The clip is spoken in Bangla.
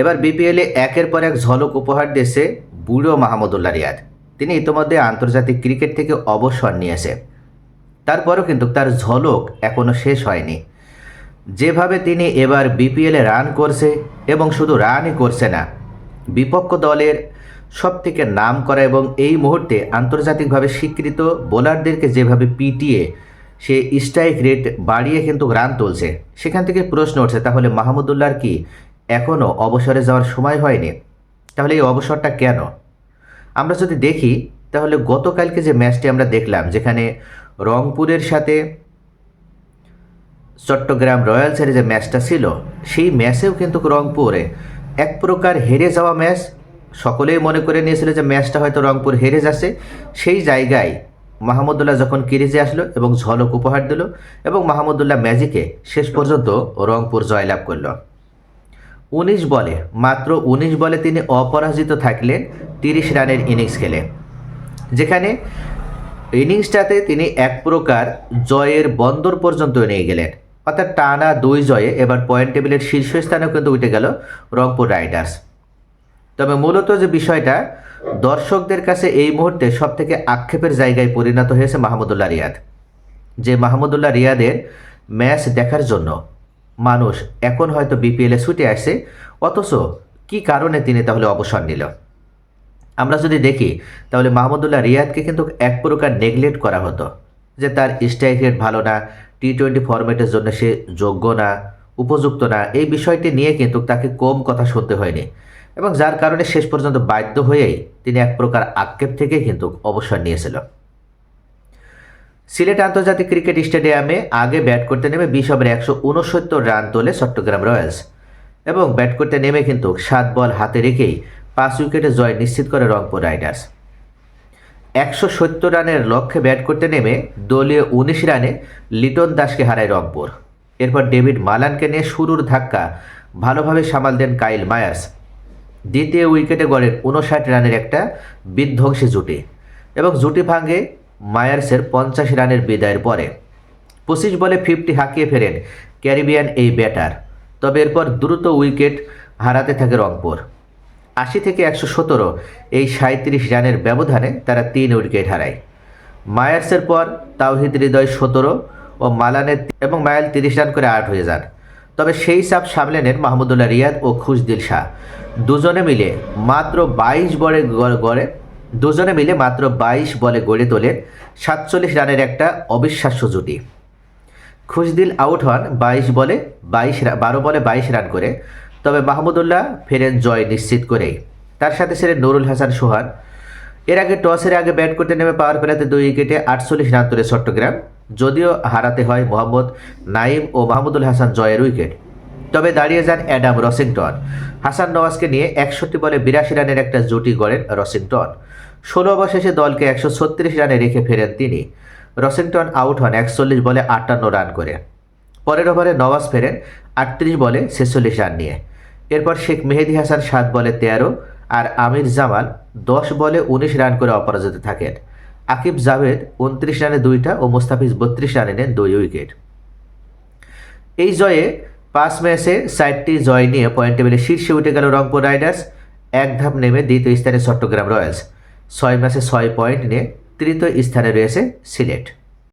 এবার বিপিএলে একের পর এক ঝলক উপহার দিয়েছে বুড়ো মাহমুদুল্লাহ রিয়াদ। তিনি ইতিমধ্যে আন্তর্জাতিক ক্রিকেট থেকে অবসর নিয়েছে। তারপরও কিন্তু তার ঝলক এখনও শেষ হয়নি। যেভাবে তিনি এবার বিপিএলে রান করছে এবং শুধু রানই করছে না, বিপক্ষ দলের সব থেকে নাম করা এবং এই মুহূর্তে আন্তর্জাতিকভাবে স্বীকৃত বোলারদেরকে যেভাবে পিটিয়ে সে স্ট্রাইক রেট বাড়িয়ে কিন্তু রান তুলছে, সেখান থেকে প্রশ্ন উঠছে তাহলে মাহমুদুল্লাহর কি এখনও অবসরে যাওয়ার সময় হয়নি। তাহলে এই অবসরটা কেন? আমরা যদি দেখি, তাহলে গতকালকে যে ম্যাচটি আমরা দেখলাম, যেখানে রংপুরের সাথে চট্টগ্রাম রয়্যালসের যে ম্যাচটা ছিল, সেই ম্যাচেও কিন্তু রংপুরে এক প্রকার হেরে যাওয়া ম্যাচ। সকলেই মনে করে নিয়েছিল যে ম্যাচটা হয়তো রংপুর হেরে যাচ্ছে। সেই জায়গায় মাহমুদুল্লাহ যখন কিরিজে আসলো এবং ঝলক উপহার দিল এবং মাহমুদুল্লাহ ম্যাজিকে শেষ পর্যন্ত রংপুর জয়লাভ করল। উনিশ বলে, মাত্র উনিশ বলে তিনি অপরাজিত থাকলেন তিরিশ রানের ইনিংস খেলে। যেখানে ইনিংসটাতে তিনি এক প্রকার জয়ের বন্দর পর্যন্ত নিয়ে গেলেন। অর্থাৎ টানা দুই জয়ে এবার পয়েন্ট টেবিলের শীর্ষস্থানেও কিন্তু উঠে গেল রংপুর রাইডার্স। তবে মূলত যে বিষয়টা, দর্শকদের কাছে এই মুহূর্তে সব থেকে আক্ষেপের জায়গায় পরিণত হয়েছে মাহমুদুল্লাহ রিয়াদ। যে মাহমুদুল্লাহ রিয়াদের ম্যাচ দেখার জন্য মানুষ এখন হয়তো বিপিএলে ছুটে আসছে, অথচ কি কারণে তিনি তাহলে অবসর নিল? আমরা যদি দেখি, তাহলে মাহমুদুল্লাহ রিয়াদকে কিন্তু এক প্রকার নেগলেক্ট করা হতো, যে তার স্ট্রাইক রেট ভালো না টি টোয়েন্টি ফরম্যাটের জন্য সে যোগ্য না, উপযুক্ত না, এই বিষয়টি নিয়ে কিন্তু তাকে কম কথা শুনতে হয়নি। এবং যার কারণে শেষ পর্যন্ত বাধ্য হয়েই তিনি এক প্রকার আক্ষেপ থেকে কিন্তু অবসর নিয়েছিল। সিলেট আন্তর্জাতিক ক্রিকেট স্টেডিয়ামে আগে ব্যাট করতে নেমে বিশ ওভারে একশো উনসত্তর রান তোলে চট্টগ্রাম রয়্যালস। এবং ব্যাট করতে নেমে কিন্তু সাত বল হাতে রেখেই পাঁচ উইকেটে জয় নিশ্চিত করে রংপুর রাইডার্স। একশো সত্তর রানের লক্ষ্যে ব্যাট করতে নেমে দলীয় উনিশ রানে লিটন দাসকে হারায় রংপুর। এরপর ডেভিড মালানকে নিয়ে শুরুর ধাক্কা ভালোভাবে সামাল দেন কাইল মায়ার্স। দ্বিতীয় উইকেটে গড়েন উনষাট রানের একটা বিধ্বংসী জুটি। এবং জুটি ভাঙে মায়ার্সের পঞ্চাশ রানের বিদায়ের পরে। পঁচিশ বলে ফিফটি হাঁকিয়ে ফেরেন ক্যারিবিয়ান এই ব্যাটার। তবে এরপর দ্রুত উইকেট হারাতে থাকে রংপুর। আশি থেকে একশো সতেরো এই সাঁত্রিশ রানের ব্যবধানে তারা তিন উইকেট হারায়। মায়ার্সের পর তাওহিদ হৃদয় সতেরো ও মালানের এবং মায়াল তিরিশ রান করে আট হয়ে যান। তবে সেই চাপ সামলে নেন মাহমুদুল্লাহ রিয়াদ ও খুশদিল শাহ। দুজনে মিলে মাত্র বাইশ বলে গড়ে দুজনে মিলে মাত্র বাইশ বলে গড়ে তোলেন সাতচল্লিশ রানের একটা অবিশ্বাস্য জুটি। খুশদিল আউট হন বাইশ বলে বাইশ বারো বলে বাইশ রান করে। তবে মাহমুদুল্লাহ ফেরেন জয় নিশ্চিত করেই। তার সাথে ছিলেন নুরুল হাসান সোহান। এর আগে টসের আগে ব্যাট করতে নেমে পাওয়ার প্লেতে দুই উইকেটে আটচল্লিশ রান তুলে চট্টগ্রাম। যদিও হারাতে হয় মোহাম্মদ নাইম ও মাহমুদুল হাসান জয়ের উইকেট। তবে দাঁড়িয়ে যান অ্যাডাম রসিংটন। হাসান নওয়াজকে নিয়ে একষট্টি বলে বিরাশি রানের একটা জুটি গড়েন রসিংটন। ষোলো অবশেষে দলকে একশো ছত্রিশ রানে রেখে ফেরেন তিনি। রসিংটন আউট হন একচল্লিশ বলে আটান্ন রান করে। পরের ওভারে নওয়াজ ফেরেন আটত্রিশ বলে ছেচল্লিশ রান নিয়ে। এরপর শেখ মেহেদি হাসান সাত বলে তেরো আর আমির জামাল দশ বলে উনিশ রান করে অপরাজিত থাকেন। আকিব জাভেদ উনত্রিশ রানে দুইটা ও মুস্তাফিজ বত্রিশ রানে নেন দুই উইকেট। এই জয়ে পাঁচ ম্যাচে সাইটটি জয় নিয়ে পয়েন্ট টেবিলে শীর্ষে উঠে গেল রংপুর রাইডার্স। এক ধাপ নেমে দ্বিতীয় স্থানে চট্টগ্রাম রয়্যালস। ছয় ম্যাচে ছয় পয়েন্ট নিয়ে তৃতীয় স্থানে রয়েছে সিলেট।